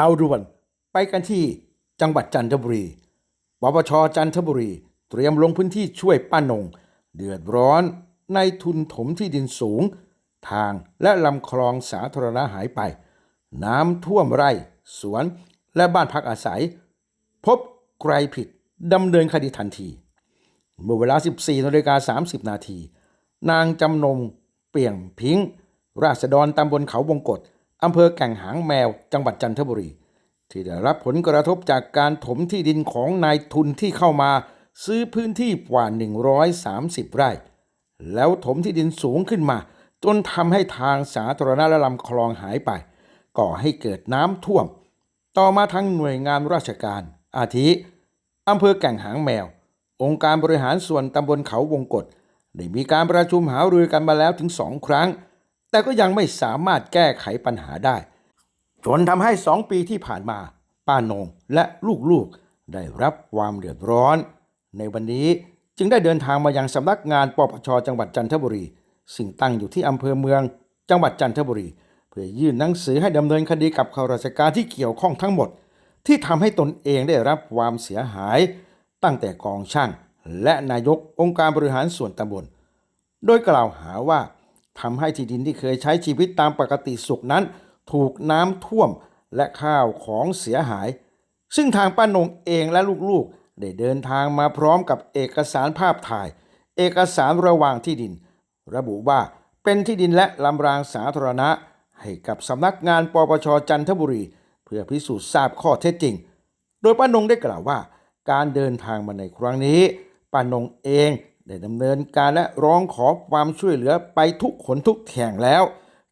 าวด่วนไปกันที่จังหวัดจันทบุรีปปชจันทบุรี เตรียมลงพื้นที่ช่วยป้านง เดือดร้อนในทุนถมที่ดินสูง ทางและลำคลองสาธารณะหายไป น้ำท่วมไร่ สวนและบ้านพักอาศัย พบใครผิดดำเนินคดีทันที เมื่อเวลา 14นาฬิกา30 นาที นางจำนงเปี่ยงพิงราษฎรตำบลเขาวงกฏ อำเภอแก่งหางแมวจังหวัดจันทบุรี ที่ได้รับผลกระทบจากการถมที่ดินของนายทุนที่เข้ามาซื้อพื้นที่กว่า 130 ไร่ แล้วถมที่ดินสูงขึ้นมา จนทำให้ทางสาธารณะและลำคลองหายไป ก่อให้เกิดน้ำท่วม ต่อมาทั้งหน่วยงานราชการ อาทิอำเภอแก่งหางแมว องค์การบริหารส่วนตำบลเขาวงกฏได้มีการประชุมหารือกันมาแล้วถึงสองครั้ง แต่ก็ยังไม่สามารถแก้ไขปัญหาได้ จนทำให้สองปีที่ผ่านมา ป้านงและลูกๆได้รับความเดือดร้อน ในวันนี้จึงได้เดินทางมายังสำนักงานปปชจังหวัดจันทบุรี ซึ่งตั้งอยู่ที่อำเภอเมือง จังหวัดจันทบุรี เพื่อยื่นหนังสือให้ดำเนินคดีกับข้าราชการที่เกี่ยวข้องทั้งหมด ที่ทำให้ตนเองได้รับความเสียหาย ตั้งแต่กองช่างและนายกองค์การบริหารส่วนตำบล โดยกล่าวหาว่า ทำให้ที่ดินที่เคยใช้ชีวิตตามปกติสุขนั้น ถูกน้ำท่วมและข้าวของเสียหาย ซึ่งทางป้านงเองและลูกๆ ได้เดินทางมาพร้อมกับเอกสารภาพถ่าย เอกสารระหว่างที่ดิน ระบุว่าเป็นที่ดินและลำรางสาธารณะ ให้กับสำนักงานปปชจันทบุรี เพื่อพิสูจน์ทราบข้อเท็จจริง โดยป้านงได้กล่าวว่า การเดินทางมาในครั้งนี้ป้านงเอง ได้ดำเนินการและร้องขอความช่วยเหลือไปทุกขนทุกแห่งแล้ว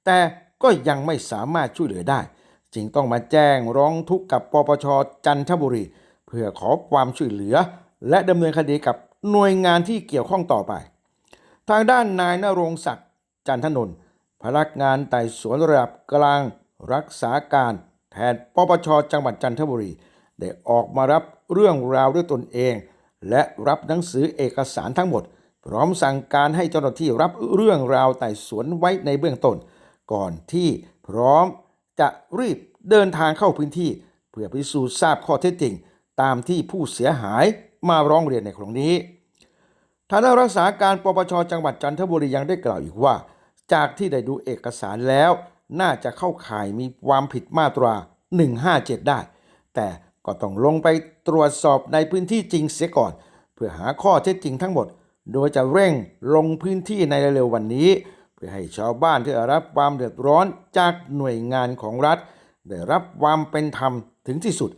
แต่ก็ยังไม่สามารถช่วยเหลือได้ จึงต้องมาแจ้งร้องทุกข์กับปปชจันทบุรี เพื่อขอความช่วยเหลือ และดำเนินคดีกับหน่วยงานที่เกี่ยวข้องต่อไป ทางด้านนายนรงศักดิ์จันทนนท์พนักงานไต่สวนระดับกลางรักษาการแทนปปชจังหวัดจันทบุรี ได้ออกมารับเรื่องราวด้วยตนเอง และรับหนังสือเอกสารทั้งหมด พร้อมสั่งการให้เจ้าหน้าที่รับเรื่องราวไต่สวนไว้ในเบื้องต้น ก่อนที่พร้อมจะรีบเดินทางเข้าพื้นที่ เพื่อพิสูจน์ทราบข้อเท็จจริง ตามที่ผู้เสียหายมาร้องเรียนในครั้งนี้ทางด้านรักษาการปปชจังหวัดจันทบุรียังได้กล่าวอีกว่า จากที่ได้ดูเอกสารแล้ว น่าจะเข้าข่ายมีความผิดมาตรา 157 ได้ แต่ ก็ต้องลงไปตรวจสอบในพื้นที่จริงเสียก่อน เพื่อหาข้อเท็จจริงทั้งหมด โดยจะเร่งลงพื้นที่ในเร็ววันนี้ เพื่อให้ชาวบ้านที่รับความเดือดร้อนจากหน่วยงานของรัฐ ได้รับความเป็นธรรมถึงที่สุด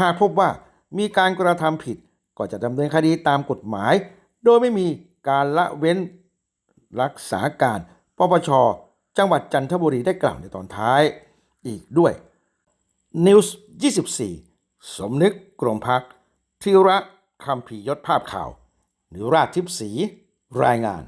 หากพบว่ามีการกระทำผิดก็จะดำเนินคดีตามกฎหมาย โดยไม่มีการละเว้นรักษาการปปชจังหวัดจันทบุรีได้กล่าวในตอนท้าย อีกด้วย News 24 สมนึกกรมพักธิระคำพียศภาพข่าวนิราชทิพสีรายงาน